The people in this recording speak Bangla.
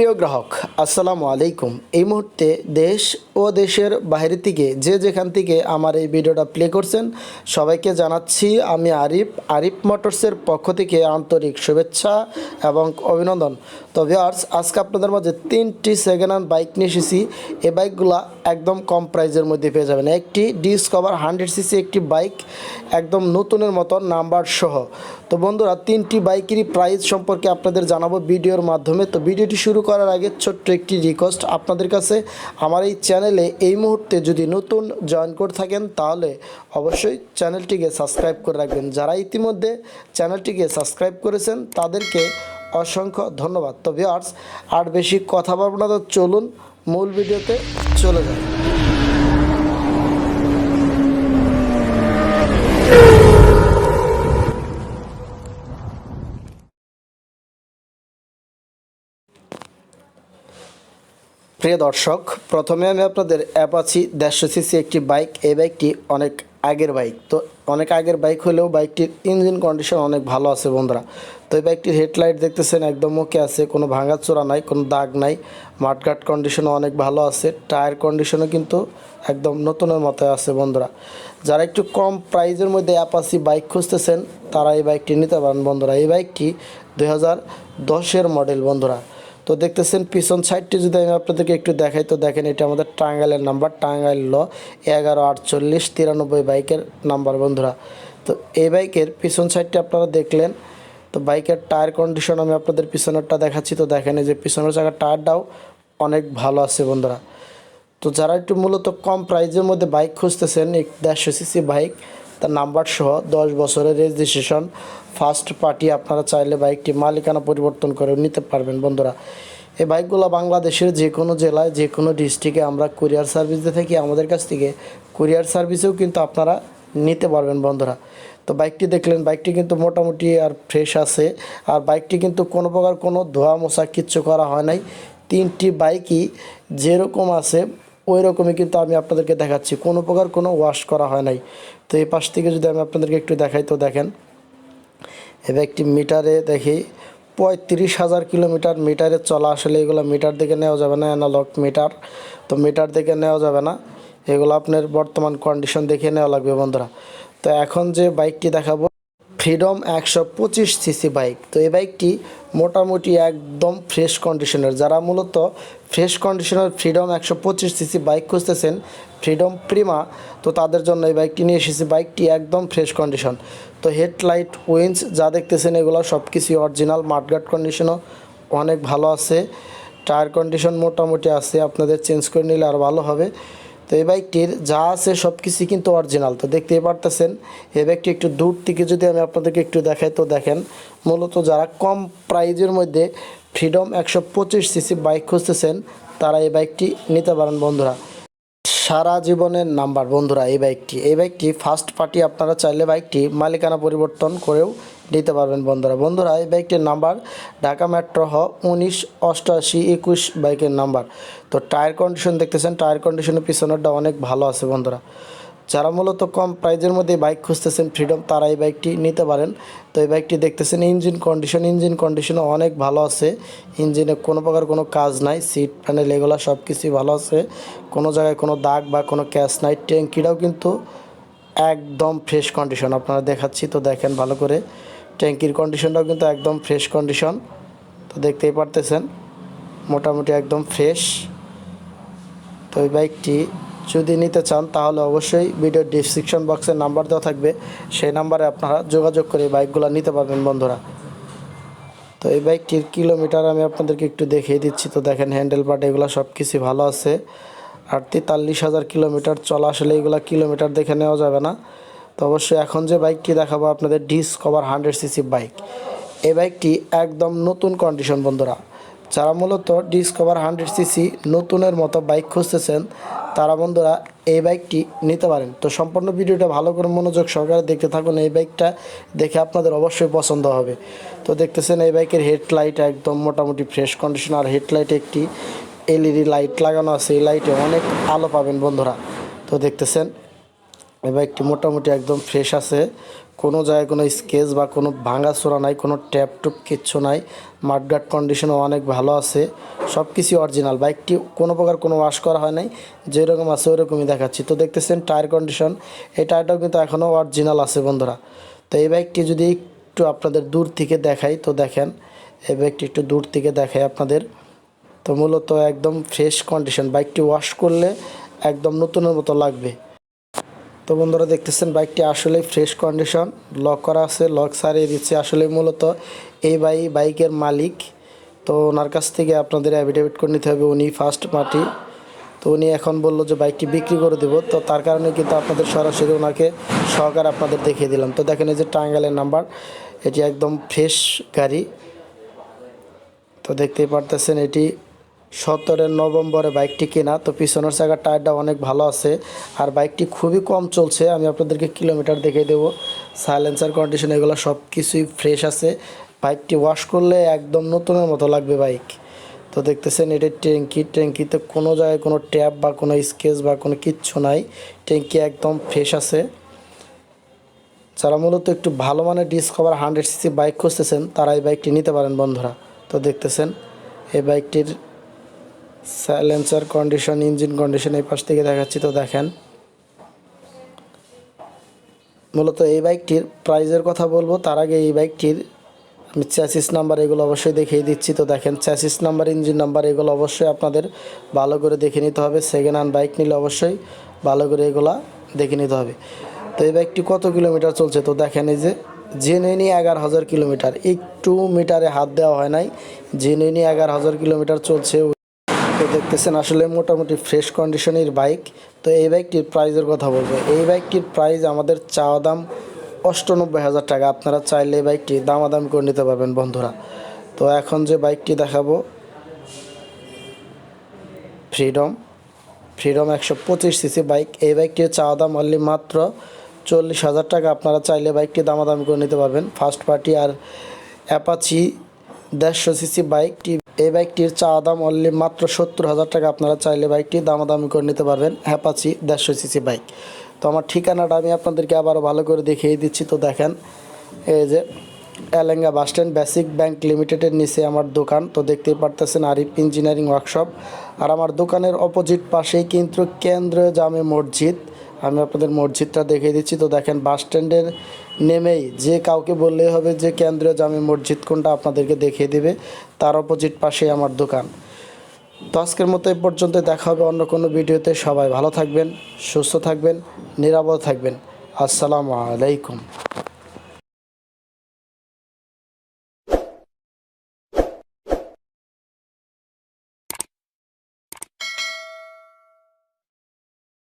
প্রিয় গ্রাহক আসসালামু আলাইকুম। এই মুহূর্তে দেশ ও দেশের বাইরে থেকে যে যেখান থেকে আমার এই ভিডিওটা প্লে করছেন, সবাইকে জানাচ্ছি আমি আরিফ আরিফ মোটরসের পক্ষ থেকে আন্তরিক শুভেচ্ছা এবং অভিনন্দন। তো ভিওয়ার্স আজকে আপনাদের মাঝে তিনটি সেকেন্ড হ্যান্ড বাইক নিয়ে এসেছি। এই বাইকগুলো একদম কম প্রাইজের মধ্যে পেয়ে যাবেন। একটি ডিসকভার হান্ড্রেড সিসি একটি বাইক একদম নতুনের মতো নাম্বার সহ। তো বন্ধুরা, তিনটি বাইকেরই প্রাইস সম্পর্কে আপনাদের জানাব ভিডিওর মাধ্যমে। তো ভিডিওটি শুরু করার আগে ছোট্ট একটি রিকোয়েস্ট আপনাদের কাছে। আমার এই চ্যানেলে এই মুহূর্তে যদি নতুন জয়েন করে থাকেন, তাহলে অবশ্যই চ্যানেলটিকে সাবস্ক্রাইব করে রাখবেন। যারা ইতিমধ্যে চ্যানেলটিকে সাবস্ক্রাইব করেছেন, তাদেরকে অসংখ্য ধন্যবাদ। তো ভিওয়ার্স আর বেশি কথা বলব না, তো চলুন মূল ভিডিওতে চলে যাই। প্রিয় দর্শক, প্রথমে আমি আপনাদের অ্যাপাচি দেড়শো সিসি একটি বাইক, এই বাইকটি অনেক আগের বাইক। তো অনেক আগের বাইক হলেও বাইকটির ইঞ্জিন কন্ডিশন অনেক ভালো আছে বন্ধুরা। তো এই বাইকটির হেডলাইট দেখতেছেন, একদম ওকে আছে, কোনো ভাঙাচোরা নাই, কোনো দাগ নাই, মাঠঘাট কন্ডিশনও অনেক ভালো আছে, টায়ার কন্ডিশনও কিন্তু একদম নতুনের মতো আছে বন্ধুরা। যারা একটু কম প্রাইজের মধ্যে অ্যাপাচি বাইক খুঁজতেছেন, তারা এই বাইকটি নিতে পারেন বন্ধুরা। এই বাইকটি দুই হাজার দশের মডেল বন্ধুরা। তো দেখতেছেন পিছন সাইডটি যদি আমি আপনাদেরকে একটু দেখাই, তো দেখেন এটা আমাদের টাঙ্গাইলের নাম্বার, টাঙ্গাইল ল এগারো আটচল্লিশ তিরানব্বই বাইকের নাম্বার বন্ধুরা। তো এই বাইকের পিছন সাইডটি আপনারা দেখলেন, তো বাইকের টায়ার কন্ডিশন আমি আপনাদের পিছনেরটা দেখাচ্ছি। তো দেখেন যে পিছনের জায়গার টায়ারটাও অনেক ভালো আছে বন্ধুরা। তো যারা একটু মূলত কম প্রাইজের মধ্যে বাইক খুঁজতেছেন দেড়শো সিসি বাইক তার নাম্বার সহ দশ বছরের রেজিস্ট্রেশন ফার্স্ট পার্টি আপনারা চাইলে বাইকটি মালিকানা পরিবর্তন করে নিতে পারবেন, বন্ধুরা। এই বাইকগুলো বাংলাদেশের যে কোনো জেলায় যে কোনো ডিস্ট্রিক্টে আমরা কুরিয়ার সার্ভিস দিয়ে থাকি, আমাদের কাছ থেকে কুরিয়ার সার্ভিসেও কিন্তু আপনারা নিতে পারবেন, বন্ধুরা। তো বাইকটি দেখলেন, বাইকটি কিন্তু মোটামুটি আর ফ্রেশ আছে। আর বাইকটি কিন্তু কোনো প্রকার কোনো ধোয়া মোছা কিচ্ছু করা হয় নাই। তিনটি বাইকই যেরকম আছে ওই রকমই কিন্তু আমি আপনাদেরকে দেখাচ্ছি। কোনো প্রকার কোনো ওয়াশ করা হয় নাই। তো এই পাশ থেকে যদি আমি আপনাদেরকে একটু দেখাই, তো দেখেন। এবার একটি মিটারে দেখি, পঁয়ত্রিশ হাজার কিলোমিটার মিটারে চলা আসলে এগুলো মিটার দেখে নেওয়া যাবে না অ্যানালগ মিটার। তো মিটার দেখে নেওয়া যাবে না। এগুলো আপনার বর্তমান কন্ডিশন দেখে নেওয়া লাগবে বন্ধুরা। তো এখন যে বাইকটি দেখাবো ফ্রিডম একশো পঁচিশ সিসি বাইক। তো এই বাইকটি মোটামুটি একদম ফ্রেশ কন্ডিশনের যারা মূলত ফ্রেশ কন্ডিশনের ফ্রিডম একশো পঁচিশ সিসি বাইক খুঁজতেছেন ফ্রিডম প্রিমা তো তাদের জন্য এই বাইকটি নিয়ে এসেছি। বাইকটি একদম ফ্রেশ কন্ডিশন তো হেডলাইট উইন্স যা দেখতেছেন, এগুলো সব কিছুই অরিজিনাল মাঠগার্ড কন্ডিশনও অনেক ভালো আছে। টায়ার কন্ডিশন মোটামুটি আছে। আপনাদের চেঞ্জ করে নিলে আর ভালো হবে। তো এই বাইকটির যা আছে সব কিছুই কিন্তু অরিজিনাল তো দেখতেই পারতেছেন, এই বাইকটি একটু দূর থেকে যদি আমি আপনাদেরকে একটু দেখাই, তো দেখেন, মূলত যারা কম প্রাইজের মধ্যে ফ্রিডম একশো পঁচিশ সিসি বাইক খুঁজতেছেন, তারা এই বাইকটি নিতে পারেন বন্ধুরা। সারা জীবনের নাম্বার। বন্ধুরা, এই বাইকটি এই বাইকটি ফার্স্ট পার্টি আপনারা চাইলে বাইকটি মালিকানা পরিবর্তন করেও নিতে পারবেন বন্ধুরা। বন্ধুরা, এই বাইকটির নাম্বার ঢাকা মেট্রো হ উনিশ অষ্টআশি একুশ বাইকের নাম্বার। তো টায়ার কন্ডিশন দেখতেছেন টায়ার কন্ডিশনের পিছনেরটা অনেক ভালো আছে বন্ধুরা। যারা মূলত কম প্রাইজের মধ্যে বাইক খুঁজতেছেন ফ্রিডম তারা এই বাইকটি নিতে পারেন। তো এই বাইকটি দেখতেছেন ইঞ্জিন কন্ডিশন ইঞ্জিন কন্ডিশনও অনেক ভালো আছে। ইঞ্জিনে কোনো প্রকার কোনো কাজ নাই সিট প্যানেল এগুলো সব কিছুই ভালো আছে। কোনো জায়গায় কোনো দাগ বা কোনো ক্যাশ নাই, ট্যাঙ্কিটাও কিন্তু একদম ফ্রেশ কন্ডিশন আপনারা দেখাচ্ছি, তো দেখেন ভালো করে। ট্যাঙ্কির কন্ডিশনটাও কিন্তু একদম ফ্রেশ কন্ডিশন তো দেখতেই পারতেছেন, মোটামুটি একদম ফ্রেশ তো এই বাইকটি যদি নিতে চান, তাহলে অবশ্যই ভিডিওর ডিসক্রিপশন বক্সের নাম্বার দেওয়া থাকবে। সেই নাম্বারে আপনারা যোগাযোগ করে বাইকগুলো নিতে পারবেন বন্ধুরা। তো এই বাইকটির কিলোমিটার আমি আপনাদেরকে একটু দেখিয়ে দিচ্ছি। তো দেখেন হ্যান্ডেল পার্ট এগুলো সব কিছু ভালো আছে। আর তেতাল্লিশ হাজার কিলোমিটার চলা আসলে এগুলো কিলোমিটার দেখে নেওয়া যাবে না। তো অবশ্যই এখন যে বাইকটি দেখাবো, আপনাদের ডিসকভার হান্ড্রেড সিসি বাইক এই বাইকটি একদম নতুন কন্ডিশন বন্ধুরা। যারা মূলত ডিসকভার হান্ড্রেড সিসি নতুনের মতো বাইক খুঁজতেছেন, তারা বন্ধুরা এই বাইকটি নিতে পারেন। তো সম্পূর্ণ ভিডিওটা ভালো করে মনোযোগ সহকারে দেখতে থাকুন। এই বাইকটা দেখে আপনাদের অবশ্যই পছন্দ হবে। তো দেখতেছেন এই বাইকের হেডলাইট একদম মোটামুটি ফ্রেশ কন্ডিশন, আর হেডলাইটে একটি এলইডি লাইট লাগানো আছে। এই লাইটে অনেক আলো পাবেন বন্ধুরা। তো দেখতেছেন এই বাইকটি মোটামুটি একদম ফ্রেশ আছে। কোনো জায়গায় কোনো স্কেচ বা কোনো ভাঙাচোরা নাই, কোনো ট্যাপ টুপ কিচ্ছু নাই। মাঠগাট কন্ডিশনও অনেক ভালো আছে। সব কিছুই অরিজিনাল বাইকটি কোনো প্রকার কোনো ওয়াশ করা হয় নাই। যেরকম আছে ওরকমই দেখাচ্ছি। তো দেখতেছেন টায়ার কন্ডিশন এই টায়ারটাও কিন্তু এখনও অরিজিনাল আছে বন্ধুরা। তো এই বাইকটি যদি একটু আপনাদের দূর থেকে দেখাই, তো দেখেন। এই বাইকটি একটু দূর থেকে দেখাই আপনাদের। তো মূলত একদম ফ্রেশ কন্ডিশন বাইকটি ওয়াশ করলে একদম নতুনের মতো লাগবে। তো বন্ধুরা দেখতেছেন বাইকটি আসলে ফ্রেশ কন্ডিশন লক করা আছে লক সারিয়ে দিচ্ছে আসলে মূলত এই বাই বাইকের মালিক। তো ওনার কাছ থেকে আপনাদের অ্যাভিডেভিট করে নিতে হবে, উনি ফার্স্ট পার্টি তো উনি এখন বলল যে বাইকটি বিক্রি করে দেবো। তো তার কারণে কিন্তু আপনাদের সরাসরি ওনাকে সহকারে আপনাদের দেখিয়ে দিলাম। তো দেখেন এই যে টাঙ্গাইলের নাম্বার এটি একদম ফ্রেশ গাড়ি। তো দেখতেই পারতেছেন এটি সতেরোই নভেম্বরে বাইকটি কেনা। তো পিছনের চাকার টায়ারটা অনেক ভালো আছে আর বাইকটি খুবই কম চলছে। আমি আপনাদেরকে কিলোমিটার দেখিয়ে দেবো। সাইলেন্সার কন্ডিশন এগুলো সব কিছুই ফ্রেশ আছে। বাইকটি ওয়াশ করলে একদম নতুনের মতো লাগবে বাইক। তো দেখতেছেন এটির ট্যাঙ্কি। ট্যাঙ্কিতে কোনো জায়গায় কোনো ট্যাপ বা কোনো স্কেচ বা কোনো কিচ্ছু নাই। ট্যাঙ্কি একদম ফ্রেশ আছে। যারা মূলত একটু ভালো মানের ডিসকভার হান্ড্রেড সিসি বাইক খুঁজতেছেন, তারা এই বাইকটি নিতে পারেন বন্ধুরা। তো দেখতেছেন, এই বাইকটির সাইলেন্সার কন্ডিশন, ইঞ্জিন কন্ডিশন এই পাশ থেকে দেখাচ্ছি তো দেখেন। মূলত এই বাইকটির প্রাইজের কথা বলব, তার আগে এই বাইকটির আমি চ্যাসিস নাম্বার এগুলো অবশ্যই দেখিয়ে দিচ্ছি তো দেখেন। চ্যাসিস নাম্বার ইঞ্জিন নাম্বার এগুলো অবশ্যই আপনাদের ভালো করে দেখে নিতে হবে। সেকেন্ড হ্যান্ড বাইক নিলে অবশ্যই ভালো করে এগুলা দেখে নিতে হবে। তো এই বাইকটি কত কিলোমিটার চলছে তো দেখেন এই যে জেনুইনি এগারো হাজার কিলোমিটার। একটু মিটারে হাত দেওয়া হয় নাই জেনুইনি এগারো হাজার কিলোমিটার চলছে। তো দেখতেছেন আসলে মোটামুটি ফ্রেশ কন্ডিশনের বাইক তো এই বাইকটির প্রাইজের কথা বলব। এই বাইকটির প্রাইস আমাদের চাওয়া দাম অষ্টানব্বই হাজার টাকা। আপনারা চাইলে এই বাইকটি দামাদামি করে নিতে পারবেন, বন্ধুরা। তো এখন যে বাইকটি দেখাবো ফ্রিডম ফ্রিডম একশো পঁচিশ সিসি বাইক এই বাইকটির চাওয়া দাম অনলি মাত্র চল্লিশ হাজার টাকা। আপনারা চাইলে বাইকটি দামাদামি করে নিতে পারবেন। ফার্স্ট পার্টি আর অ্যাপাচি দেড়শো সিসি বাইকটি এই বাইকটির চাওয়া দাম অনলি মাত্র সত্তর হাজার টাকা। আপনারা চাইলে বাইকটি দামাদামি করে নিতে পারবেন অ্যাপাচি দেড়শো সিসি বাইক। তো আমার ঠিকানাটা আমি আপনাদেরকে আবারও ভালো করে দেখিয়ে দিচ্ছি। তো দেখেন, এই যে Elenga bus stand Basic Bank লিমিটেডের নিচে আমার দোকান। তো দেখতেই পারতেছেন আরিফ ইঞ্জিনিয়ারিং ওয়ার্কশপ। আর আমার দোকানের অপোজিট পাশেই কিন্তু কেন্দ্রীয় জামে মসজিদ। আমি আপনাদের মসজিদটা দেখিয়ে দিচ্ছি। তো দেখেন, বাস স্ট্যান্ডের নেমেই যে কাউকে বললেই হবে যে কেন্দ্রীয় জামি মসজিদ কোনটা আপনাদেরকে দেখিয়ে দেবে, তার অপোজিট পাশেই আমার দোকান। তো আজকের মতো এ পর্যন্ত দেখা হবে অন্য কোনো ভিডিওতে। সবাই ভালো থাকবেন, সুস্থ থাকবেন, নিরাপদ থাকবেন। আসসালামু আলাইকুম।